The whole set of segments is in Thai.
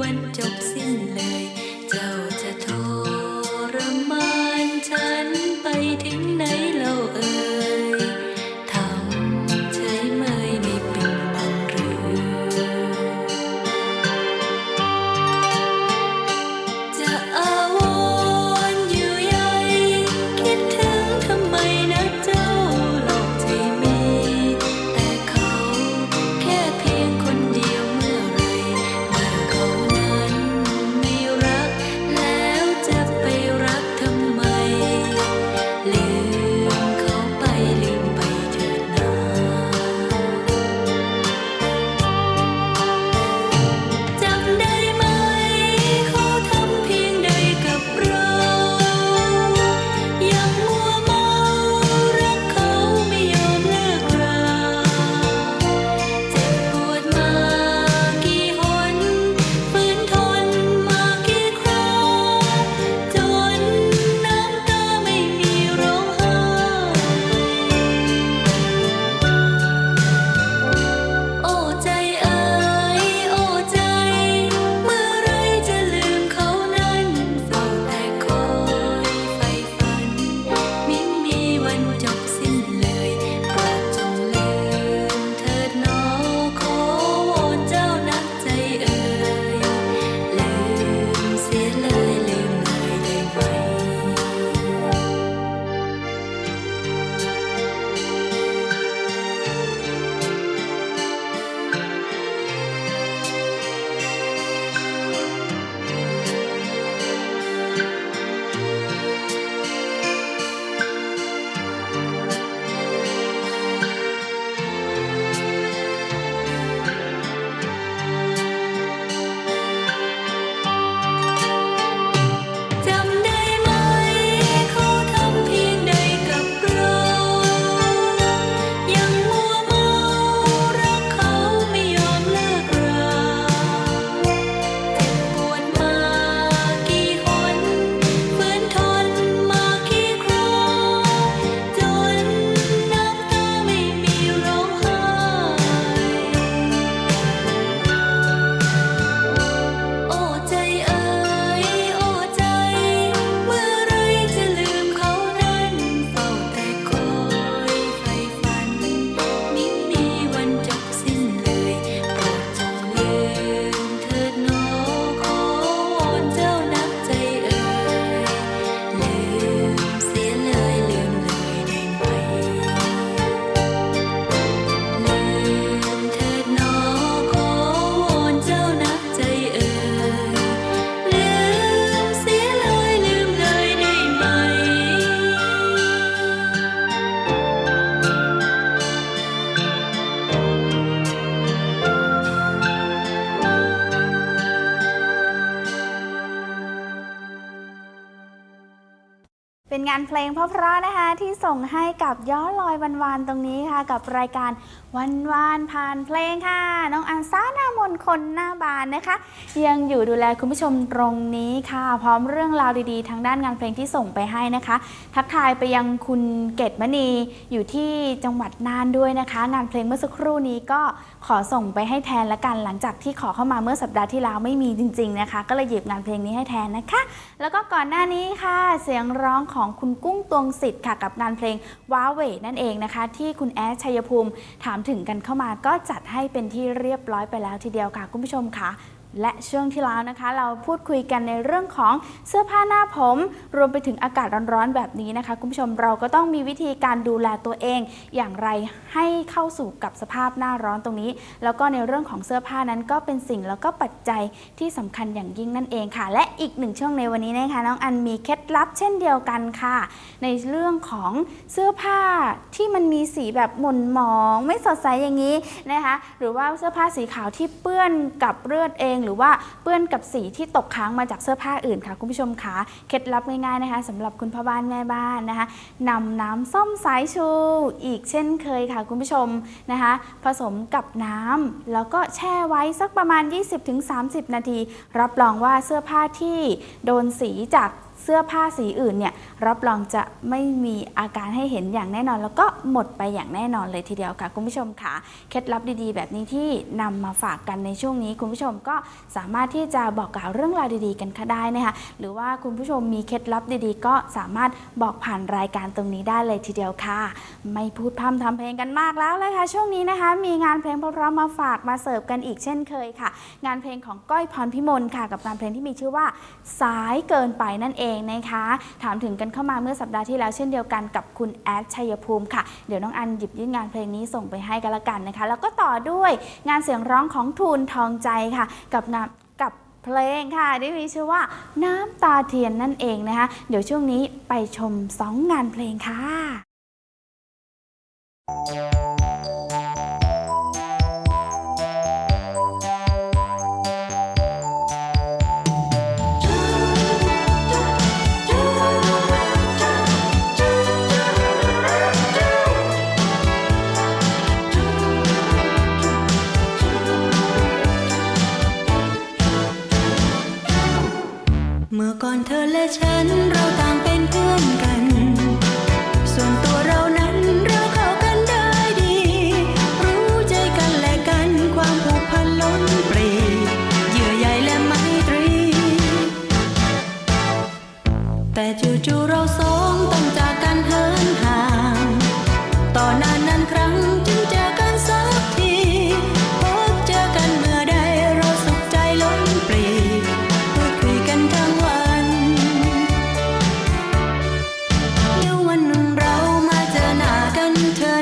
วันจบสิ้นเลย เจ้าจะโทร งานเพลงเพราะๆนะคะที่ส่งให้กับย้อนลอยวันวานๆตรงนี้ค่ะ กับรายการวันวานผ่านเพลงค่ะ น้องอันซ่าหน้ามนคนหน้าบานนะคะ ยังอยู่ดูแลคุณผู้ชมตรงนี้ค่ะ พร้อมเรื่องราวดีๆ ทางด้านงานเพลงที่ส่งไปให้นะคะ ทักทายไปยังคุณเกตมณีอยู่ที่จังหวัดน่านด้วยนะคะ งานเพลงเมื่อสักครู่นี้ก็ขอส่งไปให้แทนละกันหลังจากที่ขอเข้ามาเมื่อสัปดาห์ที่แล้วไม่มีจริง ๆนะคะ ก็เลยหยิบงานเพลงนี้ให้แทนนะคะ แล้วก็ก่อนหน้านี้ค่ะ เสียงร้องของคุณกุ้งตวงสิทธิ์ค่ะกับงานเพลงว้าเวนั่นเองนะคะ ที่คุณแอดชัยภูมิถามถึงกันเข้ามาก็จัดให้เป็นที่เรียบร้อยไปแล้วทีเดียวค่ะ คุณผู้ชมค่ะ และช่วงที่แล้วนะคะ เราพูดคุยกันในเรื่องของเสื้อผ้าหน้าผม รวมไปถึงอากาศร้อนๆแบบนี้นะคะ คุณผู้ชมเราก็ต้องมีวิธีการดูแลตัวเอง อย่างไรให้เข้าสู่กับสภาพหน้าร้อนตรงนี้ แล้วก็ในเรื่องของเสื้อผ้านั้นก็เป็นสิ่งแล้วก็ปัจจัยที่สำคัญอย่างยิ่งนั่นเองค่ะ และอีกหนึ่งช่วงในวันนี้นะคะน้องอันมีเคล็ดลับเช่นเดียวกันค่ะ ในเรื่องของเสื้อผ้าที่มันมีสีแบบหม่นหมอง ไม่สดใสอย่างนี้นะคะ หรือว่าเสื้อผ้าสีขาวที่เปื้อนกับเลือดเองหรือว่าเปื้อนกับสีที่ตกค้างมาจากเสื้อผ้าอื่นค่ะ คุณผู้ชมคะเคล็ดลับง่ายๆนะคะสำหรับคุณพ่อบ้านแม่บ้านนะคะนำน้ำส้มสายชูอีกเช่นเคยค่ะ คุณผู้ชมนะคะ ผสมกับน้ำแล้วก็แช่ไว้สักประมาณ 20-30 นาที รับรองว่าเสื้อผ้าที่โดนสีจาก สื้อผ้าสีอื่นเนี่ยรับรองจะไม่มีอาการให้เห็นอย่างแน่นอน แล้วก็หมดไปอย่างแน่นอนเลยทีเดียวค่ะ คุณผู้ชมค่ะเคล็ดลับดีๆ แบบนี้ที่นำมาฝากกันในช่วงนี้ คุณผู้ชมก็สามารถที่จะบอกกล่าวเรื่องราวดีๆ กันค่ะได้นะคะหรือว่าคุณผู้ชมมีเคล็ดลับดีๆ ก็สามารถบอกผ่านรายการตรงนี้ได้เลยทีเดียวค่ะ ไม่พูดพร่ำทำเพลงกันมากแล้วเลยค่ะ ช่วงนี้นะคะ มีงานเพลงพราะๆมาฝากมาเสิร์ฟกันอีกเช่นเคยค่ะ งานเพลงของก้อยพรพิมลค่ะ กับงานเพลงที่มีชื่อว่า สายเกินไปนั่นเองนะคะ ถามถึงกันเข้ามาเมื่อสัปดาห์ที่แล้วเช่นเดียวกันกับคุณแอดชัยภูมิค่ะ เดี๋ยวน้องอันหยิบยื่นงานเพลงนี้ส่งไปให้กันละกันนะคะ แล้วก็ต่อด้วยงานเสียงร้องของทูนทองใจค่ะ กับงานกับเพลงค่ะที่มีชื่อว่าน้ำตาเทียนนั่นเองนะคะ เดี๋ยวช่วงนี้ไปชมสองงานเพลงค่ะ ก่อนเธอและฉันเราต่างเป็นเพื่อน เธอ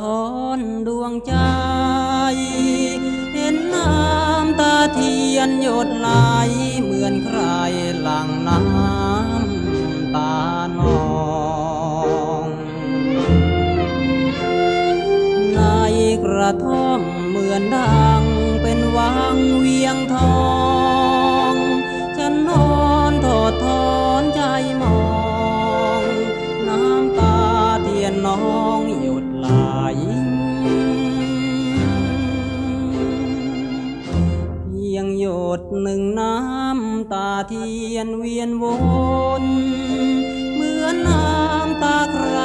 ท้อนดวงใจ เห็นน้ำตาเทียนหยดไหลเหมือนใครหลั่งน้ำตานองในกระท่อมเหมือนดังเป็นวังเวียงทอง หนึ่งน้ำตาเทียนเวียนวน เหมือนน้ำตาใคร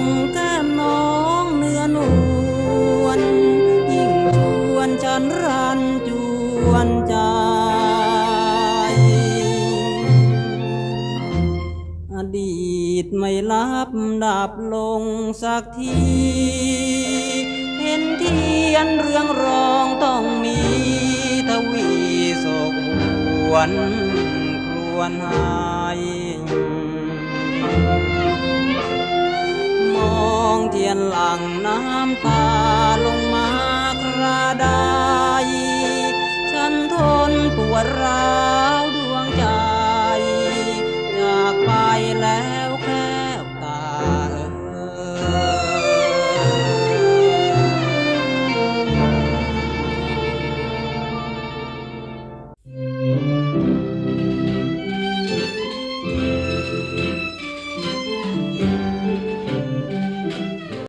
งแก้มน้องเนื้อนวลยิ่งชวนฉันรันจวนใจอดีตไม่ลับดับลงสักที เห็นเทียนเรื่องรองต้องมีทวีโศกหวนครวนหายอง ยนหลังน้ำตาลงมากระดายฉันทนปวดร้าวดวงใจ จากไปแล้ว